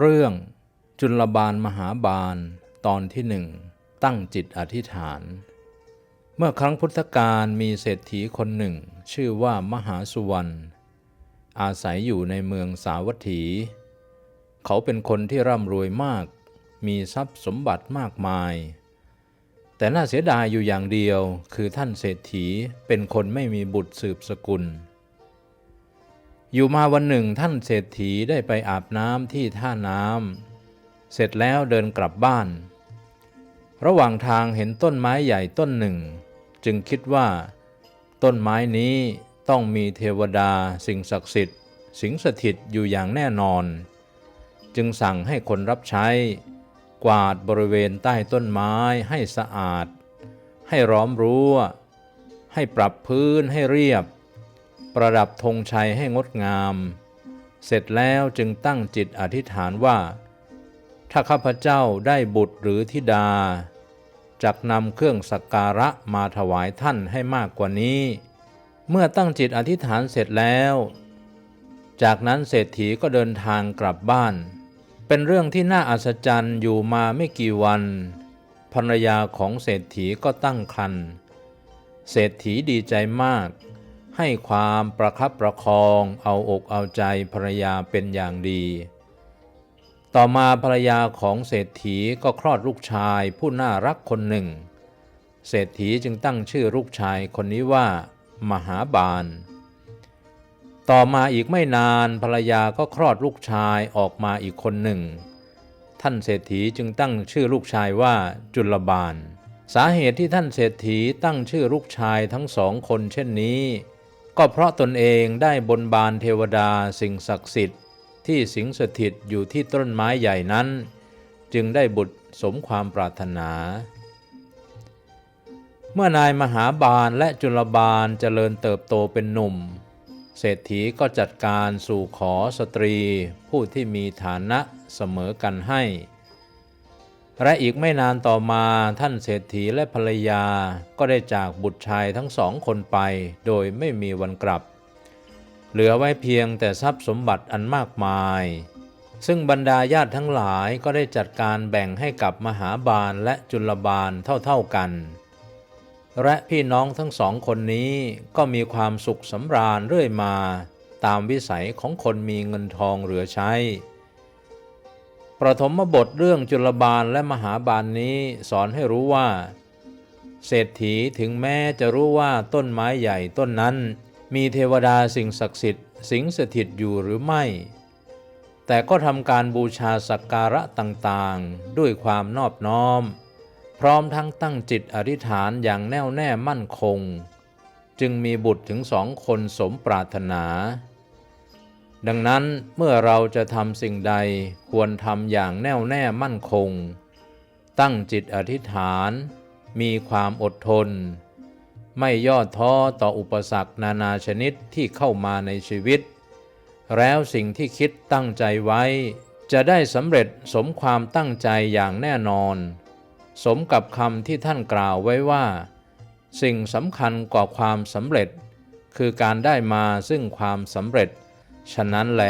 เรื่องจุลบาลมหาบาลตอนที่หนึ่งตั้งจิตอธิษฐาน เมื่อครั้งพุทธกาลมีเศรษฐีคนหนึ่ง ชื่อว่ามหาสุวรรณอาศัยอยู่ในเมืองสาวัตถี เขาเป็นคนที่ร่ำรวยมาก มีทรัพย์สมบัติมากมาย แต่น่าเสียดายอยู่อย่างเดียวคือท่านเศรษฐีเป็นคนไม่มีบุตรสืบสกุล อยู่มาวันหนึ่งท่านเศรษฐีได้ไปอาบน้ำที่ท่าน้ำเสร็จแล้วเดินกลับบ้าน ระหว่างทางเห็นต้นไม้ใหญ่ต้นหนึ่ง จึงคิดว่า ต้นไม้นี้ต้องมีเทวดาสิ่งศักดิ์สิทธิ์ สิงสถิตอยู่อย่างแน่นอน จึงสั่งให้คนรับใช้ กวาดบริเวณใต้ต้นไม้ให้สะอาด ให้ร้อมรั้วให้ปรับพื้นให้เรียบ ประดับธงชัยให้งดงาม เสร็จแล้วจึงตั้งจิตอธิษฐานว่า ถ้าข้าพเจ้าได้บุตรหรือธิดาจักนำเครื่องสักการะมาถวายท่านให้มากกว่านี้ เมื่อตั้งจิตอธิษฐานเสร็จแล้ว จากนั้นเศรษฐีก็เดินทางกลับบ้าน เป็นเรื่องที่น่าอัศจรรย์อยู่มาไม่กี่วันภรรยาของเศรษฐีก็ตั้งครรภ์เศรษฐีดีใจมาก ให้ความประคับประคองเอาอกเอาใจภรรยาเป็นอย่างดี ต่อมาภรรยาของเศรษฐีก็คลอดลูกชายผู้น่ารักคนหนึ่ง เศรษฐีจึงตั้งชื่อลูกชายคนนี้ว่า มหาบาล ต่อมาอีกไม่นานภรรยาก็คลอดลูกชายออกมาอีกคนหนึ่ง ท่านเศรษฐีจึงตั้งชื่อลูกชายว่าจุลบาล สาเหตุที่ท่านเศรษฐีตั้งชื่อลูกชายทั้งสองคนเช่นนี้ ก็เพราะตนเองได้บนบานเทวดาสิ่งศักดิ์สิทธิ์ ที่สิงสถิตอยู่ที่ต้นไม้ใหญ่นั้น จึงได้บุตรสมความปรารถนา เมื่อนายมหาบาลและจุลบาลเจริญเติบโตเป็นหนุ่ม เศรษฐีก็จัดการสู่ขอสตรีผู้ที่มีฐานะเสมอกันให้ และอีกไม่นานต่อมาท่านเศรษฐีและภรรยา ก็ได้จากบุตรชายทั้งสองคนไป โดยไม่มีวันกลับ เหลือไว้เพียงแต่ทรัพย์สมบัติอันมากมาย ซึ่งบรรดาญาติทั้งหลายก็ได้จัดการแบ่งให้กับมหาบาลและจุลบาลเท่าๆกัน และพี่น้องทั้งสองคนนี้ก็มีความสุขสำราญเรื่อยมา ตามวิสัยของคนมีเงินทองเหลือใช้ ประถมบทเรื่องจุลบาลและมหาบาลนนี้สอนให้รู้ว่า เศรษฐีถึงแม้จะรู้ว่าต้นไม้ใหญ่ต้นนั้น มีเทวดาสิ่งศักดิ์สิทธิ์ สิงสถิตอยู่หรือไม่ แต่ก็ทำการบูชาสักการะต่างๆ ด้วยความนอบน้อม พร้อมทั้งตั้งจิตอธิษฐานอย่างแน่วแน่มั่นคง จึงมีบุตรถึงสองคนสมปรารถนา ดังนั้นเมื่อเราจะทำสิ่งใดควรทำอย่างแน่วแน่มั่นคง ตั้งจิตอธิษฐาน มีความอดทน ไม่ย่อท้อต่ออุปสรรคนานาชนิดที่เข้ามาในชีวิต แล้วสิ่งที่คิดตั้งใจไว้ จะได้สำเร็จสมความตั้งใจอย่างแน่นอน สมกับคำที่ท่านกล่าวไว้ว่า สิ่งสำคัญกว่าความสำเร็จ คือการได้มาซึ่งความสำเร็จ ฉะนั้นแล